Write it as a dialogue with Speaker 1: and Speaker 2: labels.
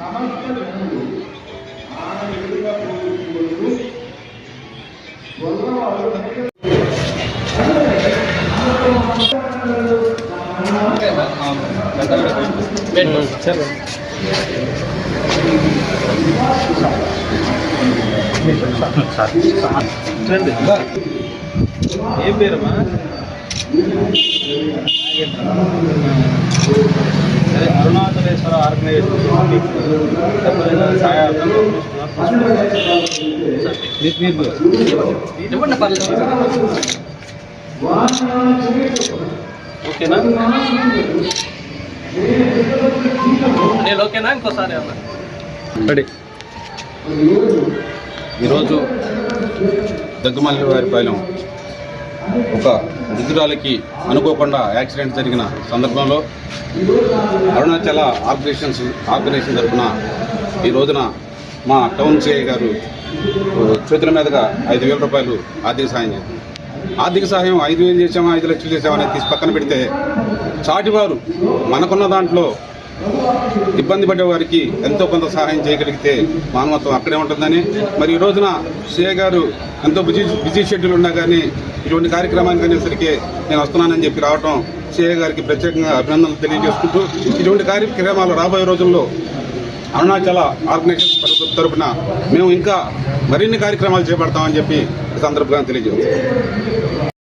Speaker 1: సమస్తలను ఆనవిడిగా పోగొట్టుకుంటూ గొల్లవాళ్ళు సరే ఏం పేరమ్మా అరుణాచలేశ్వర ఆర్గనైజేషన్ ఎప్పుడైనా సహాయార్థం
Speaker 2: ఇవ్వండి పర్లేదు
Speaker 1: ఓకేనా
Speaker 2: నేను ఓకేనా ఇంకోసారి అన్న
Speaker 1: రెడీ.
Speaker 3: ఈరోజు దగ్గమల్లి వారిపాలెం ఒక వృద్ధురాలికి అనుకోకుండా యాక్సిడెంట్ జరిగిన సందర్భంలో అరుణాచల ఆర్గనైజేషన్స్ ఆర్గనైజేషన్ తరఫున ఈ రోజున మా టౌన్ సిఐ గారు చేతుల మీదుగా ఐదు వేల రూపాయలు ఆర్థిక సాయం ఆర్థిక సహాయం ఐదు వేలు చేసామా ఐదు లక్షలు చేసామా అనేది తీసి పక్కన పెడితే చాటివారు మనకున్న దాంట్లో ఇబ్బంది పడే వారికి ఎంతో కొంత సహాయం చేయగలిగితే మానవత్వం అక్కడే ఉంటుందని మరి ఈ రోజున సిఏ గారు ఎంతో బిజీ బిజీ షెడ్యూల్ ఉన్నా కానీ ఇటువంటి కార్యక్రమానికి అనేసరికి నేను వస్తున్నానని చెప్పి రావటం సిఐ గారికి ప్రత్యేకంగా అభినందనలు తెలియజేసుకుంటూ ఇటువంటి కార్యక్రమాలు రాబోయే రోజుల్లో అరుణాచల ఆర్గనైజేషన్ తరఫున తరపున మేము ఇంకా మరిన్ని కార్యక్రమాలు చేపడతామని చెప్పి సందర్భంగా తెలియజేస్తాం